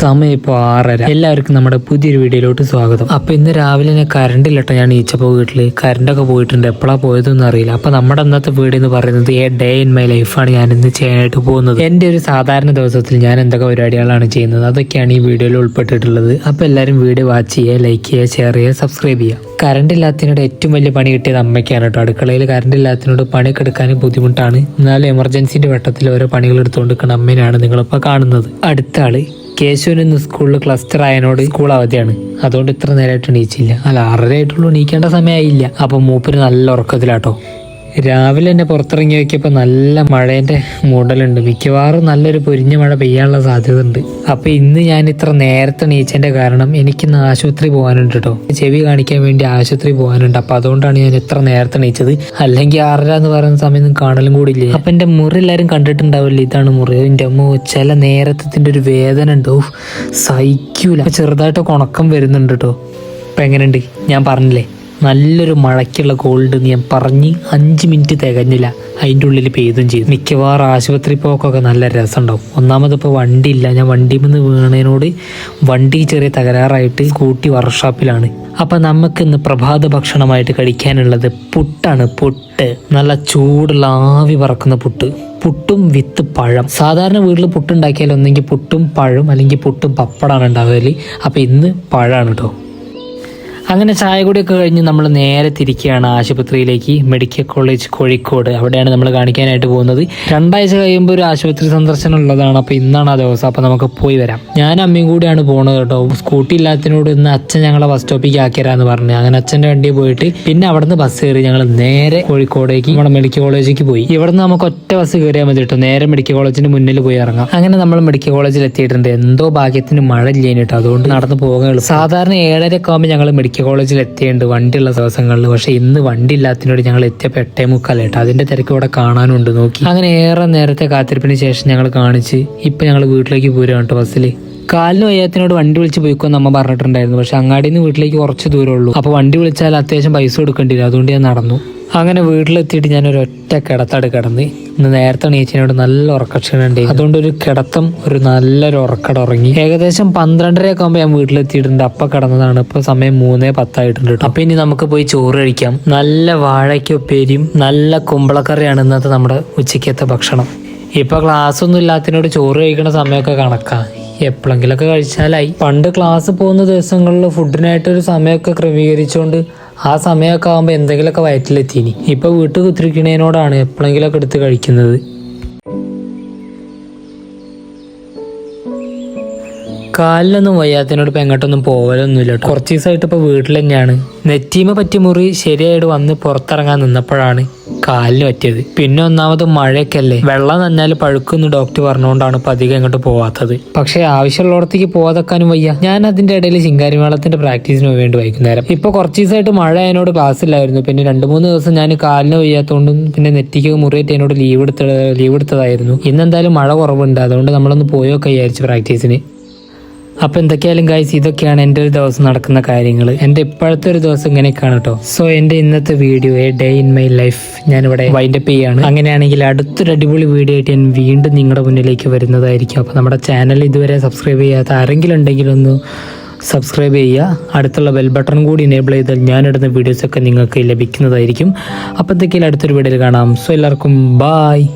സമയം ഇപ്പോൾ ആറര. എല്ലാവർക്കും നമ്മുടെ പുതിയൊരു വീഡിയോയിലോട്ട് സ്വാഗതം. അപ്പോൾ ഇന്ന് രാവിലെ തന്നെ കറണ്ട് ഞാൻ ഈച്ചപ്പോൾ വീട്ടിൽ കറണ്ടൊക്കെ പോയിട്ടുണ്ട്. എപ്പോഴാണ് പോയതൊന്നും അറിയില്ല. അപ്പോൾ നമ്മുടെ അന്നത്തെ വീട് എന്ന് പറയുന്നത് എ ഡേ ഇൻ മൈ ലൈഫാണ് ഞാൻ ഇന്ന് ചെയ്യാനായിട്ട് പോകുന്നത്. എന്റെ ഒരു സാധാരണ ദിവസത്തിൽ ഞാൻ എന്തൊക്കെ പരിപാടികളാണ് ചെയ്യുന്നത്? അതൊക്കെയാണ് ഈ വീഡിയോയിൽ ഉൾപ്പെട്ടിട്ടുള്ളത്. അപ്പോൾ എല്ലാവരും വീഡിയോ വാച്ച് ചെയ്യുക ലൈക്ക് ചെയ്യുക ഷെയർ ചെയ്യുക സബ്സ്ക്രൈബ് ചെയ്യുക. കറണ്ട് ഇല്ലാത്തതിനോട് ഏറ്റവും വലിയ പണി കിട്ടിയത് അമ്മയ്ക്കാണ് കേട്ടോ. അടുക്കളയിൽ കറണ്ട് ഇല്ലാത്തതിനോട് പണിയൊക്കെ എടുക്കാൻ ബുദ്ധിമുട്ടാണ്. എന്നാലും എമർജൻസിന്റെ വട്ടത്തിൽ ഓരോ പണികൾ എടുത്തുകൊണ്ട് നിൽക്കുന്ന അമ്മേനാണ് നിങ്ങളിപ്പോൾ കാണുന്നത്. അടുത്ത ആൾ കേശുവിന് ഇന്ന് സ്കൂളിൽ ക്ലസ്റ്റർ ആയതിനോട് സ്കൂൾ അവധിയാണ്. അതുകൊണ്ട് ഇത്ര നേരമായിട്ട് എണീച്ചില്ല. അല്ല ആറര ആയിട്ടുള്ളൂ എണീക്കേണ്ട സമയമായില്ല അപ്പൊ മൂപ്പര് നല്ല ഉറക്കത്തിലാട്ടോ. രാവിലെ തന്നെ പുറത്തിറങ്ങി നോക്കിയപ്പോൾ നല്ല മഴേന്റെ മൂടലുണ്ട്. മിക്കവാറും നല്ലൊരു പൊരിഞ്ഞ മഴ പെയ്യാനുള്ള സാധ്യത ഉണ്ട് അപ്പോൾ ഇന്ന് ഞാൻ ഇത്ര നേരത്തെ നീച്ചതിന്റെ കാരണം എനിക്കിന്ന് ആശുപത്രി പോകാനുണ്ട് കേട്ടോ ചെവി കാണിക്കാൻ വേണ്ടി ആശുപത്രി പോകാനുണ്ട്. അപ്പോൾ അതുകൊണ്ടാണ് ഞാൻ ഇത്ര നേരത്തെ നീച്ചത് അല്ലെങ്കിൽ ആറര എന്ന് പറയുന്ന സമയം കാണലും കൂടി ഇല്ലേ അപ്പം എന്റെ മുറി എല്ലാവരും കണ്ടിട്ടുണ്ടാവില്ല? ഇതാണ് മുറി. എന്റെ അമ്മ ചില നേരത്തിന്റെ ഒരു വേദന ഉണ്ടോ. സഹിക്കൂല. ചെറുതായിട്ട് ചെറുതായിട്ടൊക്കെ ഉണക്കം വരുന്നുണ്ട് കേട്ടോ അപ്പം എങ്ങനെയുണ്ട്? ഞാൻ പറഞ്ഞില്ലേ? നല്ലൊരു മഴയ്ക്കുള്ള കോൾഡ് ഞാൻ പറഞ്ഞ് അഞ്ച് മിനിറ്റ് തികഞ്ഞില്ല. അതിന്റെ ഉള്ളിൽ പെയ്തും ചെയ്തു. മിക്കവാറും ആശുപത്രി പോക്കൊക്കെ നല്ല രസമുണ്ടാവും. വണ്ടി ഇല്ല ഞാൻ വണ്ടിയിൽ നിന്ന് വീണതിനോട് വണ്ടി ചെറിയ തകരാറായിട്ട് കൂട്ടി വർക്ക്ഷോപ്പിലാണ്. അപ്പം നമുക്കിന്ന് പ്രഭാത ഭക്ഷണമായിട്ട് കഴിക്കാനുള്ളത് പുട്ടാണ്. പുട്ട്. നല്ല ചൂടുള്ള ആവി പറക്കുന്ന പുട്ട്. പുട്ടും വിത്ത് പഴം. സാധാരണ വീട്ടിൽ പുട്ടുണ്ടാക്കിയാൽ ഒന്നെങ്കിൽ പുട്ടും പഴം അല്ലെങ്കിൽ പുട്ടും പപ്പടമാണ് ഉണ്ടാവുക അപ്പം ഇന്ന് പഴമാണ് കേട്ടോ അങ്ങനെ ചായ കൂടിയൊക്കെ കഴിഞ്ഞ് നമ്മൾ നേരെ തിരിക്കുകയാണ് ആശുപത്രിയിലേക്ക് മെഡിക്കൽ കോളേജ് കോഴിക്കോട്. അവിടെയാണ് നമ്മൾ കാണിക്കാനായിട്ട് പോകുന്നത്. രണ്ടാഴ്ച കഴിയുമ്പോൾ ഒരു ആശുപത്രി സന്ദർശനം ഉള്ളതാണ്. അപ്പോൾ ഇന്നാണ് ആ ദിവസം. അപ്പോൾ നമുക്ക് പോയി വരാം. ഞാൻ അമ്മയും കൂടിയാണ് പോകുന്നത് കേട്ടോ. സ്കൂട്ടി ഇല്ലാത്തതിനോട് ഇന്ന് അച്ഛൻ ഞങ്ങളെ ബസ് സ്റ്റോപ്പിലേക്ക് ആക്കിയരാന്ന് പറഞ്ഞു. അങ്ങനെ അച്ഛന്റെ വണ്ടിയിൽ പോയിട്ട് പിന്നെ അവിടുന്ന് ബസ് കയറി ഞങ്ങൾ നേരെ കോഴിക്കോടേക്ക് നമ്മുടെ മെഡിക്കൽ കോളേജിലേക്ക് പോയി. ഇവിടുന്ന് നമുക്ക് ഒറ്റ ബസ് കയറിയാൽ മതി കേട്ടോ. നേരെ മെഡിക്കൽ കോളേജിന്റെ മുന്നിൽ പോയി ഇറങ്ങാം. അങ്ങനെ നമ്മൾ മെഡിക്കൽ കോളേജിൽ എത്തിയിട്ടുണ്ട്. എന്തോ ഭാഗ്യത്തിന് മഴ ഇല്ലേനിട്ടോ അതുകൊണ്ട് നടന്ന് പോകാൻ സാധാരണ ഏഴരയൊക്കെ ആകുമ്പോൾ ഞങ്ങൾ മെഡിക്കൽ കോളേജിൽ എത്തിയുണ്ട് വണ്ടിയുള്ള ദിവസങ്ങളിൽ. പക്ഷെ ഇന്ന് വണ്ടി ഇല്ലാത്തതിനോട് ഞങ്ങൾ എത്തിയപ്പോൾ എട്ടേ മുക്കാലേട്ടോ അതിന്റെ തിരക്ക് ഇവിടെ കാണാനുണ്ട്. നോക്കി. അങ്ങനെ ഏറെ നേരത്തെ കാത്തിരിപ്പിന് ശേഷം ഞങ്ങൾ കാണിച്ച് ഇപ്പൊ ഞങ്ങൾ വീട്ടിലേക്ക് പോരുകയാണ് കേട്ടോ ബസ്സിൽ. കാലിന് വയ്യാത്തിനോട് വണ്ടി വിളിച്ച് പോയിക്കോന്ന് അമ്മ പറഞ്ഞിട്ടുണ്ടായിരുന്നു. പക്ഷെ അങ്ങാടിയിൽ നിന്ന് വീട്ടിലേക്ക് കുറച്ച് ദൂരമുള്ളൂ അപ്പോൾ വണ്ടി വിളിച്ചാൽ അത്യാവശ്യം പൈസ കൊടുക്കേണ്ടി വരും. അതുകൊണ്ട് ഞാൻ നടന്നു. അങ്ങനെ വീട്ടിലെത്തിയിട്ട് ഞാൻ ഒരു ഒറ്റ കിടത്തട് കിടന്ന് ഇന്ന് നേരത്തെ നീച്ചിനോട് നല്ല ഉറക്കക്ഷണുണ്ട് അതുകൊണ്ട് ഒരു കിടത്തം ഒരു നല്ലൊരു ഉറക്കട ഉറങ്ങി. ഏകദേശം പന്ത്രണ്ടരയൊക്കെ ആകുമ്പോൾ ഞാൻ വീട്ടിലെത്തിയിട്ടുണ്ട്. അപ്പൊ കിടന്നതാണ്. ഇപ്പൊ സമയം മൂന്നേ പത്തായിട്ടുണ്ട് കേട്ടോ അപ്പൊ ഇനി നമുക്ക് പോയി ചോറ് കഴിക്കാം. നല്ല വാഴയ്ക്കൊപ്പേരിയും നല്ല കുമ്പളക്കറിയാണ് ഇന്നത്തെ നമ്മുടെ ഉച്ചക്കത്തെ ഭക്ഷണം. ഇപ്പൊ ക്ലാസ് ഒന്നും ഇല്ലാത്തതിനോട് ചോറ് കഴിക്കുന്ന സമയമൊക്കെ കണക്കാ. എപ്പോഴെങ്കിലൊക്കെ കഴിച്ചാലായി. പണ്ട് ക്ലാസ് പോകുന്ന ദിവസങ്ങളിൽ ഫുഡിനായിട്ടൊരു സമയമൊക്കെ ക്രമീകരിച്ചുകൊണ്ട് ആ സമയമൊക്കെ ആകുമ്പോൾ എന്തെങ്കിലുമൊക്കെ വയറ്റിലെത്തീനി. ഇപ്പോൾ വീട്ടിൽ കുത്തിരിക്കണേനോടാണ് എപ്പോഴെങ്കിലുമൊക്കെ എടുത്ത് കഴിക്കുന്നത്. കാലിലൊന്നും വയ്യാത്തതിനോട് ഇപ്പൊ എങ്ങോട്ടൊന്നും പോവലൊന്നുമില്ല കേട്ടോ കുറച്ച് ദിവസമായിട്ട് ഇപ്പൊ വീട്ടിൽ തന്നെയാണ്. നെറ്റീമ പറ്റി മുറി ശരിയായിട്ട് വന്ന് പുറത്തിറങ്ങാൻ നിന്നപ്പോഴാണ് കാലിന് പറ്റിയത്. പിന്നെ ഒന്നാമത് മഴയൊക്കെയല്ലേ. വെള്ളം നന്നാൽ പഴുക്കുന്ന് ഡോക്ടർ പറഞ്ഞുകൊണ്ടാണ് ഇപ്പൊ അധികം ഇങ്ങോട്ട് പോവാത്തത്. പക്ഷെ ആവശ്യമുള്ളിടത്തേക്ക് പോകാതെക്കാനും വയ്യ. ഞാൻ അതിന്റെ ഇടയിൽ ശിങ്കാരിമേളത്തിന്റെ പ്രാക്ടീസിന് വേണ്ടി വൈകുന്നേരം. ഇപ്പൊ കുറച്ച് ദിവസമായിട്ട് മഴ അതിനോട് ക്ലാസ് ഇല്ലായിരുന്നു. പിന്നെ രണ്ട് മൂന്ന് ദിവസം ഞാൻ കാലിന് വയ്യാത്തതുകൊണ്ടും പിന്നെ നെറ്റിക്ക് മുറിയേറ്റ് അതിനോട് ലീവ് എടുത്ത ലീവ് എടുത്തതായിരുന്നു. ഇന്നെന്തായാലും മഴ കുറവുണ്ട്. അതുകൊണ്ട് നമ്മളൊന്ന് പോയൊക്കെ വിചാരിച്ചു പ്രാക്ടീസിന്. അപ്പൊ എന്തൊക്കെയായാലും ഗൈസ് ഇതൊക്കെയാണ് എന്റെ ഒരു ദിവസം നടക്കുന്ന കാര്യങ്ങൾ എന്റെ ഇപ്പോഴത്തെ ഒരു ദിവസം ഇങ്ങനെയൊക്കെയാണ് കേട്ടോ സോ എന്റെ ഇന്നത്തെ video a day in my life ഞാൻ ഞാനിവിടെ വൈൻഡപ്പ് ചെയ്യാണ്. അങ്ങനെയാണെങ്കിൽ അടുത്തൊരു അടിപൊളി വീഡിയോ ആയിട്ട് ഞാൻ വീണ്ടും നിങ്ങളുടെ മുന്നിലേക്ക് വരുന്നതായിരിക്കും. അപ്പോൾ നമ്മുടെ ചാനൽ ഇതുവരെ സബ്സ്ക്രൈബ് ചെയ്യാത്ത ആരെങ്കിലും ഉണ്ടെങ്കിൽ ഒന്ന് സബ്സ്ക്രൈബ് ചെയ്യുക. അടുത്തുള്ള ബെൽ ബട്ടൺ കൂടി എനേബിൾ ചെയ്താൽ ഞാനിടുന്ന വീഡിയോസൊക്കെ നിങ്ങൾക്ക് ലഭിക്കുന്നതായിരിക്കും. അപ്പോഴത്തേക്കും അടുത്തൊരു വീഡിയോയിൽ കാണാം. സോ എല്ലാവർക്കും ബായ്